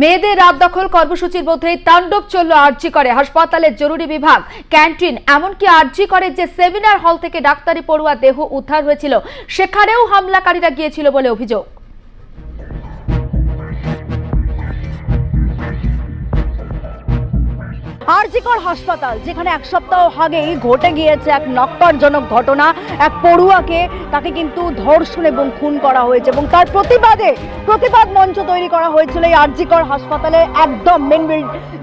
মেয়েদের রাত দখল কর্মসূচির মধ্যেই তাণ্ডব চলল আরজি করে। হাসপাতালের জরুরি বিভাগ, ক্যান্টিন, এমনকি আরজি করে যে সেমিনার হল থেকে ডাক্তারি পড়ুয়া দেহ উদ্ধার হয়েছিল, সেখানেও হামলাকারীরা গিয়েছিল বলে অভিযোগ। আরজিকর হাসপাতাল, যেখানে এক সপ্তাহ আগেই ঘটে গিয়েছে এক নক্কারজনক ঘটনা। এক পড়ুয়াকে তাকে কিন্তু ধর্ষণ এবং খুন করা হয়েছে এবং তার প্রতিবাদে প্রতিবাদ মঞ্চ তৈরি করা হয়েছিল এই আরজিকর হাসপাতালে, একদম মেন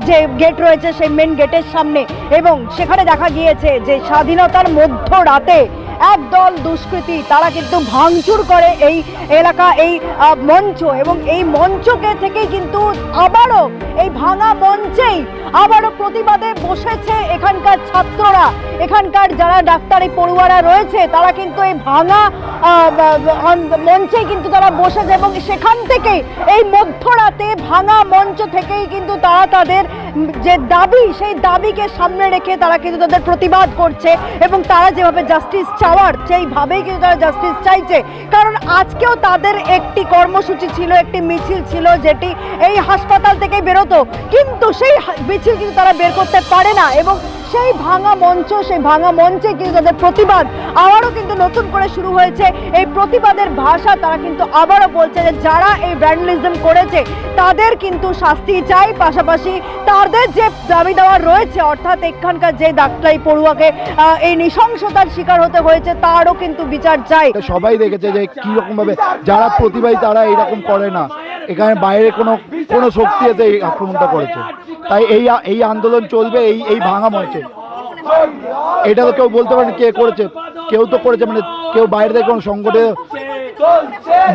যে গেট রয়েছে সেই মেন গেটের সামনে। এবং সেখানে দেখা গিয়েছে যে স্বাধীনতার মধ্য রাতে একদল দুষ্কৃতী, তারা কিন্তু ভাঙচুর করে এই এলাকা, এই মঞ্চ এবং এই মঞ্চকে থেকেই কিন্তু আবারও এই ভাঙা মঞ্চেই আবারও প্রতিবাদে বসেছে এখানকার ছাত্ররা। এখানকার যারা ডাক্তারি পড়ুয়ারা রয়েছে, তারা কিন্তু এই ভাঙা মঞ্চে কিন্তু তারা বসেছে এবং সেখান থেকেই, এই মধ্যরাতে ভাঙা মঞ্চ থেকেই কিন্তু তারা তাদের যে দাবি, সেই দাবিকে সামনে রেখে তারা কিন্তু তাদের প্রতিবাদ করছে এবং তারা যেভাবে জাস্টিস চাওয়ার, সেইভাবেই কিন্তু তারা জাস্টিস চাইছে। কারণ আজকেও তাদের একটি কর্মসূচি ছিল, একটি মিছিল ছিল যেটি এই হাসপাতাল থেকেই বেরোতো। কিন্তু সেই মিছিল কিন্তু তারা বের করতে পারে না এবং সেই ভাঙা মঞ্চ, সেই ভাঙা মঞ্চে কিন্তু তাদের প্রতিবাদ আবারও কিন্তু নতুন করে শুরু হয়েছে। এই প্রতিবাদের ভাষা তারা কিন্তু আবারও বলছে যে যারা এই ভ্যান্ডালিজম করেছে, তাদের কিন্তু শাস্তি চাই। পাশাপাশি তাদের যে দাবি দেওয়া রয়েছে, অর্থাৎ এখানকার যে ডাক্তারি পড়ুয়াকে এই নৃশংসতার শিকার হতে হয়েছে, তারও কিন্তু বিচার চাই। সবাই দেখেছে যে কীরকম ভাবে যারা প্রতিবাদী, তারা এরকম করে না। এখানে বাইরে কোনো কোনো শক্তি এসে এই আক্রমণটা করেছে। তাই এই এই আন্দোলন চলবে, এই এই ভাঙা মঞ্চে। এটা তো কেউ বলতে পারে কে করেছে। কেউ তো করেছে মানে কেউ বাইরে থেকে কোনো সংগঠনে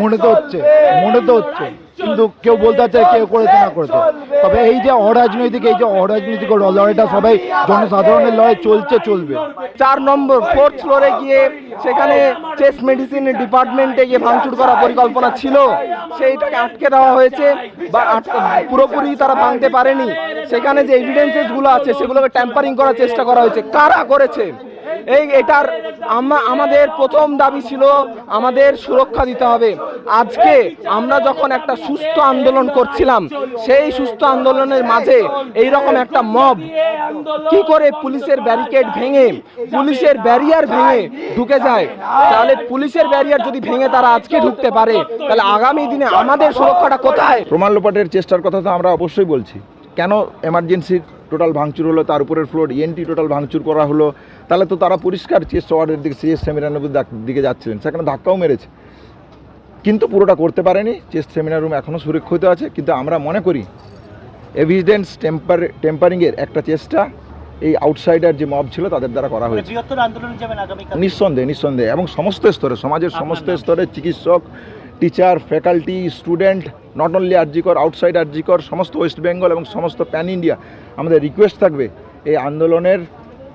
মনে তো হচ্ছে মনে তো হচ্ছে। কিন্তু কেউ বলতে না কেউ করেছে না করেছে। তবে এই যে অরাজনৈতিক এই যে অরাজনৈতিক লড়াইটা সবাই জনসাধারণের লড়াই চলছে চলবে। চার নম্বর ফোর্থ ফ্লোরে গিয়ে সেখানে চেস্ট মেডিসিন ডিপার্টমেন্টে গিয়ে ভাঙচুর করার পরিকল্পনা ছিল। সেইটাকে আটকে দেওয়া হয়েছে বা আটকে পুরোপুরি তারা ভাঙতে পারেনি। সেখানে যে এভিডেন্সেসগুলো আছে সেগুলোকে ট্যাম্পারিং করার চেষ্টা করা হয়েছে। কারা করেছে? এই এটার আমাদের প্রথম দাবি ছিল আমাদের সুরক্ষা দিতে হবে। আজকে আমরা যখন একটা সুস্থ আন্দোলন করছিলাম, সেই সুস্থ আন্দোলনের মাঝে এই রকম একটা মব কি করে পুলিশের ব্যারিকেড ভেঙে, পুলিশের ব্যারিয়ার ভেঙে ঢুকে যায়? তাহলে পুলিশের ব্যারিয়ার যদি ভেঙে তারা আজকে ঢুকতে পারে, তাহলে আগামী দিনে আমাদের সুরক্ষাটা কোথায়? প্রমাণ লোপাটের চেষ্টার কথা তো আমরা অবশ্যই বলছি। কেন এমার্জেন্সির টোটাল ভাঙচুর হলো? তার উপরের ফ্লোর ইএনটি টোটাল ভাঙচুর করা হলো? তাহলে তো তারা পরিষ্কার চেস্ট ওয়ার্ডের দিকে সিএস সেমিনার দিকে যাচ্ছিলেন। সেখানে ধাক্কাও মেরেছে। কিন্তু পুরোটা করতে পারেনি। চেস্ট সেমিনার রুম এখনও সুরক্ষিত আছে। কিন্তু আমরা মনে করি এভিডেন্স টেম্পার টেম্পারিংয়ের একটা চেষ্টা এই আউটসাইডার যে মব ছিল তাদের দ্বারা করা হয়েছে। নিঃসন্দেহে নিঃসন্দেহে। এবং সমস্ত স্তরে সমাজের সমস্ত স্তরে চিকিৎসক teacher, faculty, student not only RG Kar outside RG Kar, সমস্ত ওয়েস্ট বেঙ্গল এবং সমস্ত প্যান ইন্ডিয়া। আমাদের রিকোয়েস্ট থাকবে, এই আন্দোলনের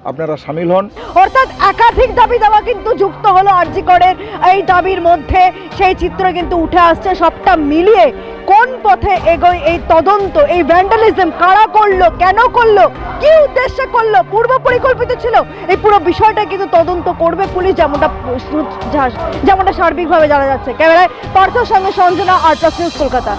আপনারা সামিল হন। অর্থাৎ একাধিক দাবি দেওয়া কিন্তু যুক্ত হলো আরজিকরের। এই দাবির মধ্যে সেই চিত্র কিন্তু উঠে আসছে, সবটা মিলিয়ে কোন পথে এগোয় এই তদন্ত, এই ভ্যান্ডালিজম কারা করল, কেন করল, কি উদ্দেশ্যে করল, পূর্ব পরিকল্পিত ছিল পুরো বিষয়টা কিন্তু তদন্ত করবে পুলিশ যেমনটা যেমনটা সার্বিকভাবে জানা যাচ্ছে। ক্যামেরায় পার্থর সঙ্গে সঞ্জনা আর নিউজ কলকাতা।